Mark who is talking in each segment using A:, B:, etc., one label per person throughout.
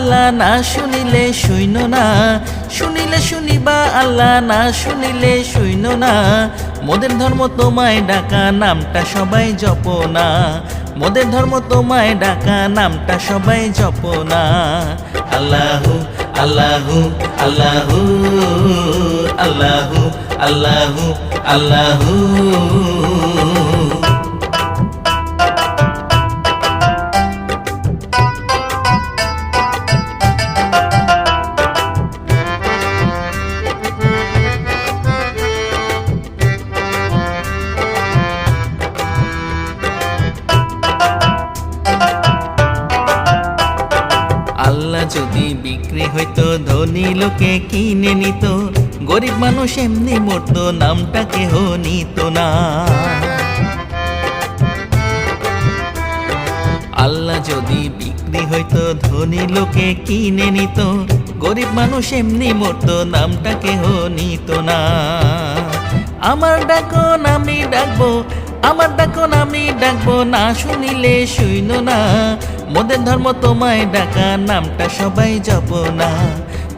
A: আল্লাহ না শুনিলে শুইন না। শুনিলে শুনিবা আল্লাহ না শুনিলে শুইন না। মোদের ধর্ম তোমায় ডাকা, নামটা সবাই জপ না। মোদের ধর্ম তোমায় ডাকা, নামটা সবাই জপ না।
B: আল্লাহু আল্লাহু আল্লাহু আল্লাহু আল্লাহু আল্লাহু।
A: আল্লাহ যদি বিক্রি হইতো, ধনী লোকে কিনে নিত। গরিব মানুষ এমনি মরতো, নামটা কেহ নিত না। আল্লাহ যদি বিক্রি হইতো, ধনী লোকে কিনে নিত। গরিব মানুষ এমনি মরতো, নামটা কেহ নিত না। আমার ডাকন আমি ডাকবো, আমার ডাকন আমি ডাকবো, না শুনিলে শুইন না। মোদের ধর্ম তোমায় ডাকা, নামটা সবাই জপ না।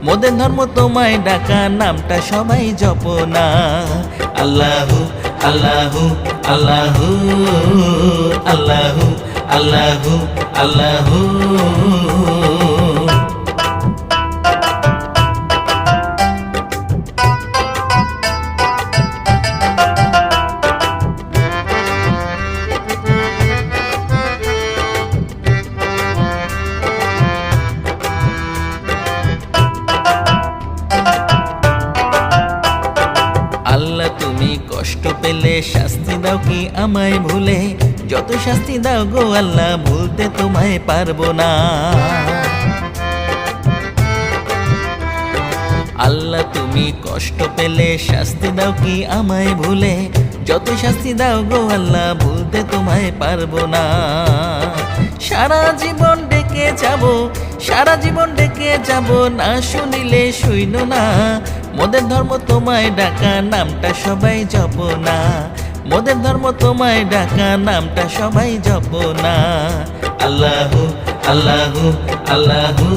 A: মোদের ধর্ম তোমায় ডাকা, নামটা সবাই জপ না।
B: আল্লাহু আল্লাহু আল্লাহু আল্লাহু আল্লাহু আল্লাহু।
A: আল্লাহ দাও কি আমায় ভুলে? যত শাস্তি দাও গো আল্লাহ, ভুলতে তোমায় পারব না। আল্লাহ, তুমি কষ্ট পেলে, শাস্তি দাও কি আমায় ভুলে? যত শাস্তি দাও গো আল্লাহ, ভুলতে তোমায় পারব না। সারা জীবন ডেকে যাব, সারা জীবন ডেকে যাব, না শুনিলে শুইন না। মোদের ধর্ম তোমায় ডাকা, নামটা সবাই জপ না। মোদের ধর্ম তোমায় ডাকা, নামটা সবাই জপ না।
B: আল্লাহু আল্লাহু আল্লাহু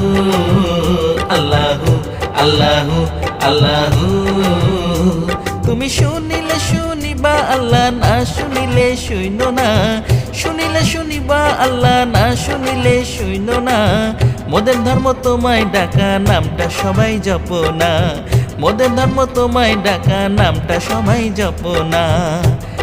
B: আল্লাহু আল্লাহু আল্লাহু।
A: তুমি শুনিলে শুনিবা, আল্লাহ না শুনিলে শুইন না। শুনিলে শুনিবা, আল্লাহ না শুনিলে শুইন না। মোদের ধর্ম তোমায় ডাকা, নামটা সবাই জপ না। মোদের ধর্ম তোমায় ডাকা, নামটা সবাই জপ না।